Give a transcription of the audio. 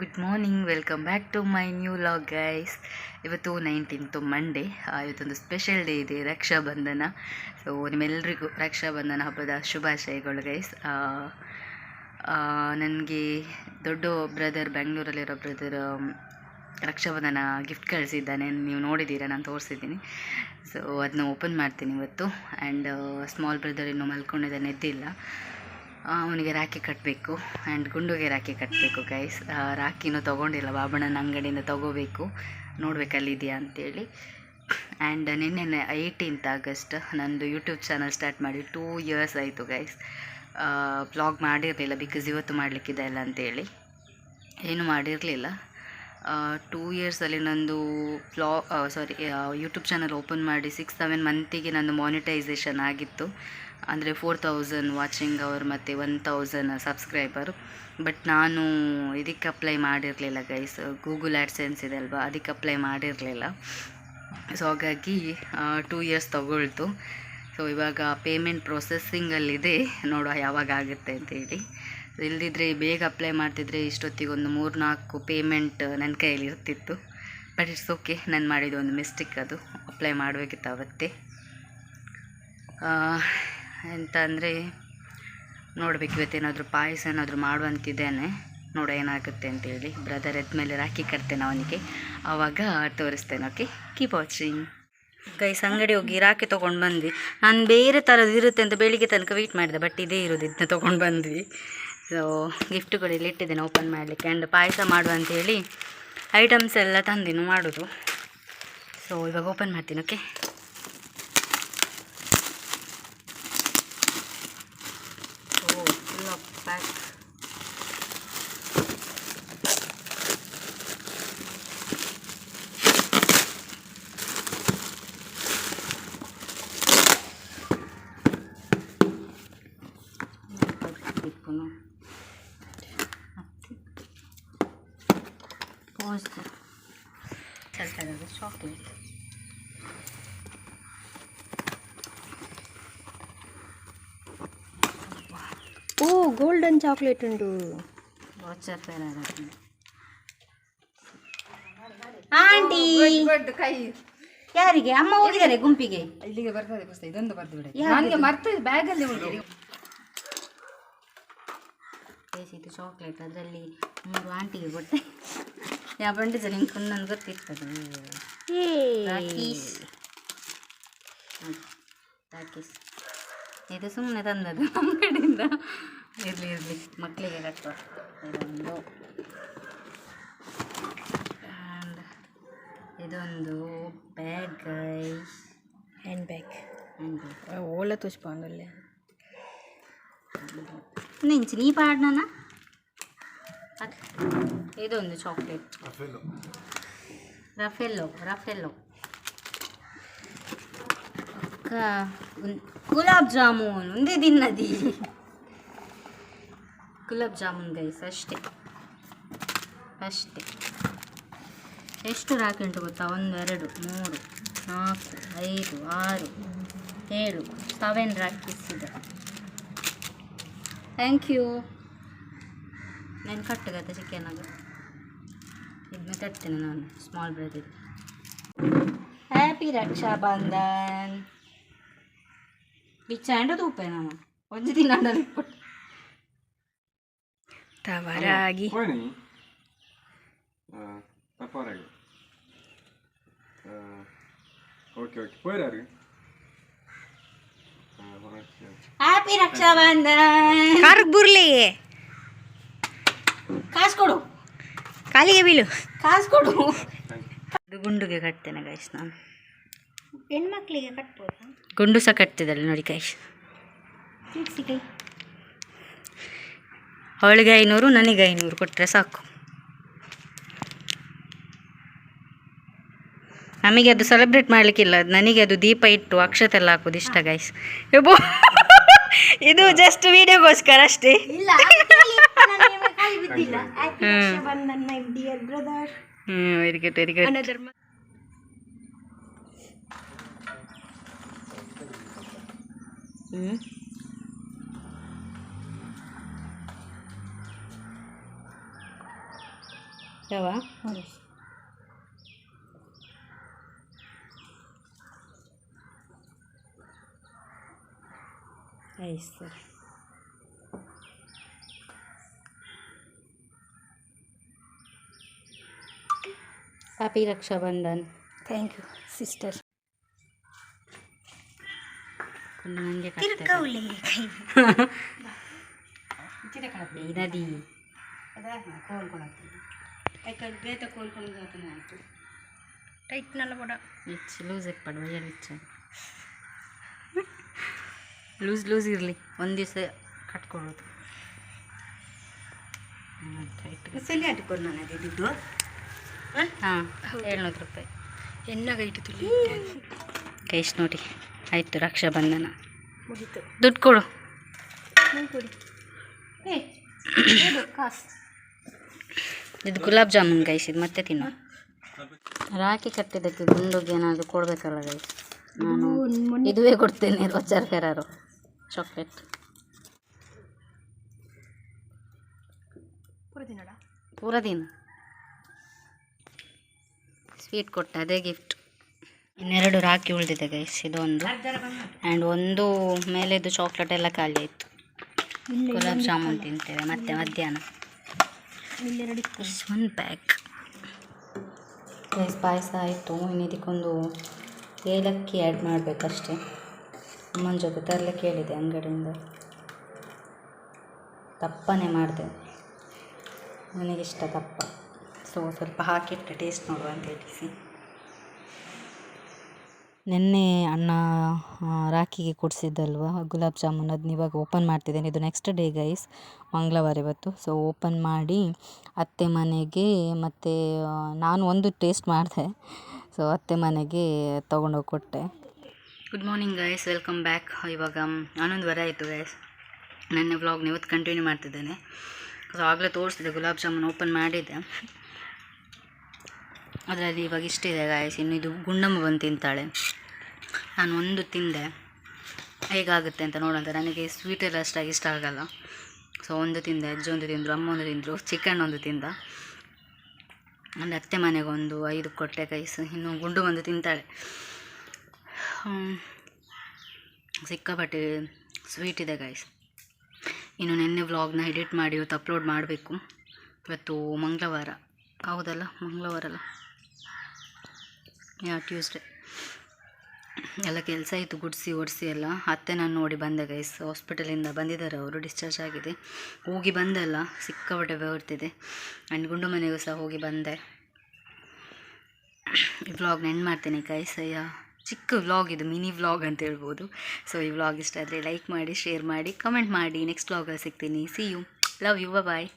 Good morning, welcome back to my new vlog guys. ಇವತ್ತು nineteenth Monday ಇವತ್ತೊಂದು special day ಇದೆ, Raksha Bandhan. So ನಿಮ್ಮೆಲ್ಲರಿಗೂ ರಕ್ಷಾಬಂಧನ ಹಬ್ಬದ ಶುಭಾಶಯಗಳು ಗೈಸ್. ನನಗೆ ದೊಡ್ಡ ಬ್ರದರ್ ಬೆಂಗಳೂರಲ್ಲಿರೋ ಬ್ರದರ್ ರಕ್ಷಾಬಂಧನ ಗಿಫ್ಟ್ ಕಳಿಸಿದ್ದಾನೆ. ನೀವು ನೋಡಿದ್ದೀರಾ, ನಾನು ತೋರಿಸಿದ್ದೀನಿ. ಸೊ ಅದನ್ನ ಓಪನ್ ಮಾಡ್ತೀನಿ ಇವತ್ತು. ಆ್ಯಂಡ್ ಸ್ಮಾಲ್ ಬ್ರದರ್ ಇನ್ನೂ ಮಲ್ಕೊಂಡಿದ್ದಾನೆ, ಎದ್ದಿಲ್ಲ. ಅವನಿಗೆ ರಾಖಿ ಕಟ್ಟಬೇಕು ಆ್ಯಂಡ್ ಗುಂಡುಗೆ ರಾಖಿ ಕಟ್ಟಬೇಕು ಗೈಸ್ ರಾಖಿನೂ ತೊಗೊಂಡಿಲ್ಲ ಬಾಬಣ್ಣನ ಅಂಗಡಿಯಿಂದ ತೊಗೋಬೇಕು. ನೋಡ್ಬೇಕು ಅಲ್ಲಿದೆಯಾ ಅಂತೇಳಿ. ಆ್ಯಂಡ್ ನಿನ್ನೆ ಏಯ್ಟೀನ್ತ್ ಆಗಸ್ಟ್ ನಂದು ಯೂಟ್ಯೂಬ್ ಚಾನಲ್ ಸ್ಟಾರ್ಟ್ ಮಾಡಿ ಟೂ ಇಯರ್ಸ್ ಆಯಿತು ಗೈಸ್ ಬ್ಲಾಗ್ ಮಾಡಿರಲಿಲ್ಲ ಬಿಕಾಸ್ ಇವತ್ತು ಮಾಡಲಿಕ್ಕಿದೆ ಇಲ್ಲ ಅಂತೇಳಿ. ಏನು ಮಾಡಿರಲಿಲ್ಲ. ಟೂ ಇಯರ್ಸಲ್ಲಿ ನಂದು ಬ್ಲಾ ಸಾರಿ ಯೂಟ್ಯೂಬ್ ಚಾನಲ್ ಓಪನ್ ಮಾಡಿ ಸಿಕ್ಸ್ ಸೆವೆನ್ ಮಂತಿಗೆ ನಂದು ಮಾನಿಟೈಸೇಷನ್ ಆಗಿತ್ತು. ಅಂದರೆ ಫೋರ್ ತೌಸಂಡ್ ವಾಚಿಂಗ್ ಅವರ್ ಮತ್ತು ಒನ್ ತೌಸಂಡ್ ಸಬ್ಸ್ಕ್ರೈಬರು ಬಟ್ ನಾನು ಇದಕ್ಕೆ ಅಪ್ಲೈ ಮಾಡಿರಲಿಲ್ಲ ಗೈಸ್ ಗೂಗಲ್ ಆ್ಯಡ್ಸೆನ್ಸ್ ಇದೆ ಅಲ್ವಾ? ಅದಕ್ಕೆ ಅಪ್ಲೈ ಮಾಡಿರಲಿಲ್ಲ. ಸೊ ಹಾಗಾಗಿ ಟೂ ಇಯರ್ಸ್ ತಗೊಳ್ತು. ಸೊ ಇವಾಗ ಪೇಮೆಂಟ್ ಪ್ರೊಸೆಸ್ಸಿಂಗಲ್ಲಿದೆ ನೋಡುವ ಯಾವಾಗ ಆಗುತ್ತೆ ಅಂತೇಳಿ ಇಲ್ದಿದ್ರೆ ಬೇಗ ಅಪ್ಲೈ ಮಾಡ್ತಿದ್ರೆ ಇಷ್ಟೊತ್ತಿಗೆ ಒಂದು ಮೂರು ನಾಲ್ಕು ಪೇಮೆಂಟ್ ನನ್ನ ಕೈಯಲ್ಲಿ ಇರ್ತಿತ್ತು. ಬಟ್ ಇಟ್ಸ್ ಓಕೆ ನಾನು ಮಾಡಿದ ಒಂದು ಮಿಸ್ಟೇಕ್ ಅದು. ಅಪ್ಲೈ ಮಾಡಬೇಕಿತ್ತು ಅವತ್ತೇ ಎಂತ ಅಂದರೆ ನೋಡಬೇಕು ಇವತ್ತೇನಾದರೂ ಪಾಯಸ ಏನಾದರೂ ಮಾಡುವಂತಿದ್ದೇನೆ. ನೋಡ ಏನಾಗುತ್ತೆ ಅಂತೇಳಿ. ಬ್ರದರ್ ಎದ್ಮೇಲೆ ರಾಖಿ ಕಟ್ತೇನೆ ಅವನಿಗೆ. ಆವಾಗ ತೋರಿಸ್ತೇನೆ ಓಕೆ ಕೀಪ್ ವಾಚಿಂಗ್ ಗೈಸ್ ಅಂಗಡಿ ಹೋಗಿ ರಾಖಿ ತೊಗೊಂಡು ಬಂದ್ವಿ. ನಾನು ಬೇರೆ ಥರದ್ದು ಇರುತ್ತೆ ಅಂತ ಬೆಳಿಗ್ಗೆ ತನಕ ವೆಯ್ಟ್ ಮಾಡಿದೆ ಬಟ್ ಇದೇ ಇರೋದು ಇದನ್ನ ತೊಗೊಂಡು ಬಂದ್ವಿ. ಸೊ ಇಲ್ಲಿ ಇಟ್ಟಿದ್ದೇನೆ ಓಪನ್ ಮಾಡಲಿಕ್ಕೆ. ಆ್ಯಂಡ್ ಪಾಯಸ ಮಾಡುವ ಅಂತೇಳಿ ಐಟಮ್ಸ್ ಎಲ್ಲ ತಂದಿನು ಮಾಡೋದು. ಸೊ ಇವಾಗ ಓಪನ್ ಮಾಡ್ತೀನಿ ಓಕೆ ಓ ಗೋಲ್ಡನ್ ಚಾಕ್ಲೇಟ್ ಉಂಟು. ವಾಚರ್ ಪೇರ ಆಂಟಿ ಕೈ. ಯಾರಿಗೆ? ಅಮ್ಮ ಹೋಗಿದ್ದಾರೆ ಗುಂಪಿಗೆ? ಇಲ್ಲಿಗೆ ಬರ್ತದೆ ಪುಸ್ತಕ ಇದೊಂದು ಬರ್ದು ಬಿಡಿ? ನನಗೆ ಮರ್ತದೆ ಬ್ಯಾಗಲ್ಲಿ ಉಂಟು. ಬೇಸಿದ್ದು ಚಾಕ್ಲೇಟ್ ಅದರಲ್ಲಿ ಮೂರು ಆಂಟಿಗೆ ಕೊಟ್ಟೆ. ಯಾವ ಬಂಡಿ ನಿಮ್ಗೆ? ನಿಂಗೆ ನನಗೆ ಗೊತ್ತಿರ್ತದೆ. ರಾಕೀಸ್ ರಾಕೀಸ್ ಇದು ಸುಮ್ಮನೆ ತಂದದ್ದು ನಮ್ಮ ಕಡೆಯಿಂದ. ಇರಲಿ ಇರಲಿ. ಮಕ್ಕಳಿಗೆ ಕಟ್ಟುವ ಇದೊಂದು. And ಇದೊಂದು bag guys hand bag hand ಓಲ ತುಷ್ಪಾಂಡಲ್ಲೇ ನೆಂಚು ನೀ ಪಾಡ್ನನ? ಇದೊಂದು ಚಾಕ್ಲೇಟ್ ರಫೆಲ್ಲೋ ರಫೆಲ್ಲೋ ಅಕ್ಕ ಉನ್- ಗುಲಾಬ್ ಜಾಮೂನ್ ಒಂದೇ ದಿನದಿ ಗುಲಾಬ್ ಜಾಮೂನ್ ಗೈಸ್ ಅಷ್ಟೇ ಅಷ್ಟೇ ಎಷ್ಟು ರಾಕಿ ಉಂಟು ಗೊತ್ತಾ ಒಂದು ಎರಡು ಮೂರು ನಾಲ್ಕು ಐದು ಆರು ಏಳು ಸೆವೆನ್ ರಾಕೀಸ್ ಇದೆ ಥ್ಯಾಂಕ್ ಯು ನಾನು ಕಟ್ಟುಗತ್ತ ಚಿಕನ್ನಾಗ ಇದನ್ನ ನಾನು ಸ್ಮಾಲ್ ಬ್ರೆಡ್ ಹ್ಯಾಪಿ ರಕ್ಷಾಬಂಧನ್ ಬಿಚ್ಚಾಂಡು ತೂಪೆ ನಾನು ಒಂದು ದಿನ ಕೊಟ್ಟು ತವರಾಗಿ ಓಕೆ ಓಕೆ ಹ್ಯಾಪಿ ರಕ್ಷಾಬಂಧನ್ ಕಾರ್ಗ್ ಬುರ್ಲಿ ಕಾಸು ಕೊಡು ಕಾಲಿಗೆ ಬೀಳು. ಕಾಸು ಕೊಡು. ಅದು ಗುಂಡುಗೆ ಕಟ್ತೇನೆ ಗೈಸ್ ನಾನು. ಹೆಣ್ಮಕ್ಳಿಗೆ ಕಟ್ಬೋದಾ? ಗುಂಡು ಸಹ ಕಟ್ತಿದ್ದಾಳೆ ನೋಡಿ ಗೈಸ್ ಅವಳಿಗೆ ಐನೂರು ನನಗೆ ಐನೂರು ಕೊಟ್ಟರೆ ಸಾಕು. ನಮಗೆ ಅದು ಸೆಲೆಬ್ರೇಟ್ ಮಾಡಲಿಕ್ಕಿಲ್ಲ. ನನಗೆ ಅದು ದೀಪ ಇಟ್ಟು ಅಕ್ಷತೆ ಎಲ್ಲ ಹಾಕೋದು ಇಷ್ಟ ಗೈಸ್ ಇದು ಜಸ್ಟ್ ವಿಡಿಯೋಗೋಸ್ಕರ ಅಷ್ಟೇ. ಇಲ್ಲ ಕೈ ಬಿದ್ದಿಲ್ಲ happy Raksha Bandhan my dear brother ಹ್ಞೂ very good very good another ಹ್ಞೂ ಯಾವ ಆಯ್ತು sir happy Rakshabandhan thank you sister ನನಗೆ ತಿರ್ಕೌಲಿ ಕೈ ಇರದಿ ಟೈಟ್ ನಲ್ಲ ಬಡ ಇಚ್ಚು ಲೂಸ್ ಎಪ್ಪಡು ಒಯ್ಯಲು ಇಚ್ಚು ಲೂಸ್ ಲೂಸ್ ಇರಲಿ ಒಂದು ದಿವಸ ಕಟ್ಕೊಳ್ಳೋದು ಟೈಟ್ ಸಲಿ ಆಟಿಕೊಂಡು ನಾನು ಅದಿದ್ದು ಹಾಂ. ಏಳ್ನೂರು ರೂಪಾಯಿ. ಇಟ್ಟು. ತುಳಿ ಕೈಸ್ ನೋಡಿ. ಆಯಿತು ರಕ್ಷಾಬಂಧನ. ಮುಗೀತು. ದುಡ್ಡು ಕೊಡು. ಕೊಡಿ. ಇದು ಗುಲಾಬ್ ಜಾಮೂನ್ ಗೈಸ್ ಇದು ಮತ್ತೆ ತಿನ್ನು. ರಾಖಿ ಕಟ್ಟಿದ್ದಕ್ಕೆ ಗುಂಡುಗೆ ಏನಾದರೂ ಕೊಡಬೇಕಲ್ಲ ಗೈಸ್ ನಾನು ಇದುವೇ ಕೊಡ್ತೇನೆ ರೋಜರ್ ಫೆರಾರು ಚಾಕ್ಲೇಟ್ ಪೂರ ದಿನ ಸ್ವೀಟ್ ಕೊಟ್ಟೆ ಅದೇ ಗಿಫ್ಟ್ ಇನ್ನೆರಡು ರಾಖಿ ಉಳಿದಿದೆ ಗೈಸ್ ಇದೊಂದು. ಆ್ಯಂಡ್ ಒಂದು ಮೇಲೆದು ಚಾಕ್ಲೇಟ್ ಎಲ್ಲ ಖಾಲಿ ಆಯಿತು. ಗುಲಾಬ್ ಜಾಮೂನ್ ತಿಂತೇವೆ ಮತ್ತೆ ಮಧ್ಯಾಹ್ನ. ಒಂದು ಪ್ಯಾಕ್ ಗೈಸ್ ಪಾಯಸ ಆಯಿತು. ಇನ್ನು ಇದಕ್ಕೊಂದು ಏಲಕ್ಕಿ ಆ್ಯಡ್ ಮಾಡಬೇಕಷ್ಟೇ. ಅಮ್ಮನ ಜೊತೆ ತರಲೆ ಕೇಳಿದೆ ಅಂಗಡಿಯಿಂದ. ದಪ್ಪನೇ ಮಾಡಿದೆ. ನನಗಿಷ್ಟ ದಪ್ಪ ಸೊ ಸ್ವಲ್ಪ ಹಾಕಿಟ್ಟು ಟೇಸ್ಟ್ ನೋಡುವ ಅಂತ ಹೇಳಿಸಿ ನಿನ್ನೆ ಅಣ್ಣ ರಾಖಿಗೆ ಕೊಡಿಸಿದ್ದಲ್ವ ಗುಲಾಬ್ ಜಾಮೂನ್ ಅದನ್ನ ಇವಾಗ ಓಪನ್ ಮಾಡ್ತಿದ್ದೇನೆ. ಇದು ನೆಕ್ಸ್ಟ್ ಡೇ ಗೈಸ್ ಮಂಗಳವಾರ ಇವತ್ತು. ಸೊ ಓಪನ್ ಮಾಡಿ ಅತ್ತೆ ಮನೆಗೆ ಮತ್ತು ನಾನು ಒಂದು ಟೇಸ್ಟ್ ಮಾಡಿದೆ. ಸೊ ಅತ್ತೆ ಮನೆಗೆ ತೊಗೊಂಡೋಗಿ ಕೊಟ್ಟೆ. Good morning guys welcome back ಇವಾಗ ಹನ್ನೊಂದುವರೆ ಆಯಿತು ಗೈಸ್ ನನ್ನ ವ್ಲಾಗ್ನ ಇವತ್ತು ಕಂಟಿನ್ಯೂ ಮಾಡ್ತಿದ್ದೇನೆ. ಸೊ ಆಗಲೇ ತೋರಿಸಿದೆ ಗುಲಾಬ್ ಜಾಮೂನ್ ಓಪನ್ ಮಾಡಿದ್ದೆ. ಅದರಲ್ಲಿ ಇವಾಗ ಇಷ್ಟಿದೆ ಗಾಯಸ್ ಇನ್ನು ಇದು ಗುಂಡಮ್ಮ ಬಂದು ತಿಂತಾಳೆ. ನಾನು ಒಂದು ತಿಂದೆ. ಹೇಗಾಗುತ್ತೆ ಅಂತ ನೋಡೋಂತ ನನಗೆ ಸ್ವೀಟ್ ಎಲ್ಲ ಅಷ್ಟಾಗಿ ಇಷ್ಟ ಆಗಲ್ಲ. ಸೊ ಒಂದು ತಿಂದೆ, ಅಜ್ಜಿ ಒಂದು ತಿಂದರು, ಅಮ್ಮ ಒಂದು ತಿಂದರು ಚಿಕನ್ ಒಂದು ತಿಂದ. ಅಂದರೆ ಅತ್ತೆ ಮನೆಗೆ ಒಂದು ಐದು ಕೊಟ್ಟೆ ಕೈಸ್ ಇನ್ನು ಗುಂಡು ಬಂದು ತಿಂತಾಳೆ. ಸಿಕ್ಕಾಪಟ್ಟೆ ಸ್ವೀಟ್ ಇದೆ ಗೈಸ್ ಇನ್ನು ನಿನ್ನೆ ವ್ಲಾಗ್ನ ಎಡಿಟ್ ಮಾಡಿ ಇವತ್ತು ಅಪ್ಲೋಡ್ ಮಾಡಬೇಕು. ಇವತ್ತು ಮಂಗಳವಾರ. ಹೌದಲ್ಲ? ಮಂಗಳವಾರ ಅಲ್ಲ ಯಾ ಟ್ಯೂಸ್ಡೇ ಎಲ್ಲ ಕೆಲಸ ಇತ್ತು, ಗುಡಿಸಿ, ಒಡಿಸಿ ಎಲ್ಲ. ಅತ್ತೆ ನಾನು ನೋಡಿ ಬಂದೆ ಗೈಸ್ ಹಾಸ್ಪಿಟಲಿಂದ ಬಂದಿದ್ದಾರೆ ಅವರು ಡಿಸ್ಚಾರ್ಜ್ ಆಗಿದೆ. ಹೋಗಿ ಬಂದಲ್ಲ, ಸಿಕ್ಕಾಪಟ್ಟೆ ಬೆವರ್ತಿದೆ. ಆ್ಯಂಡ್ ಗುಂಡು ಮನೆಗೂ ಸಹ ಹೋಗಿ ಬಂದೆ. ಈ ವ್ಲಾಗ್ನ ಎಂಡ್ ಮಾಡ್ತೀನಿ ಗೈಸ್ ಅಯ್ಯ, ಚಿಕ್ಕ ವ್ಲಾಗ್ ಇದು ಮಿನಿ ವ್ಲಾಗ್ ಅಂತ ಹೇಳ್ಬೋದು. ಸೊ ಈ ವ್ಲಾಗ್ ಇಷ್ಟ ಆದರೆ ಲೈಕ್ ಮಾಡಿ ಶೇರ್ ಮಾಡಿ ಕಮೆಂಟ್ ಮಾಡಿ. ನೆಕ್ಸ್ಟ್ ವ್ಲಾಗಲ್ಲಿ ಸಿಗ್ತೀನಿ. See you love you bye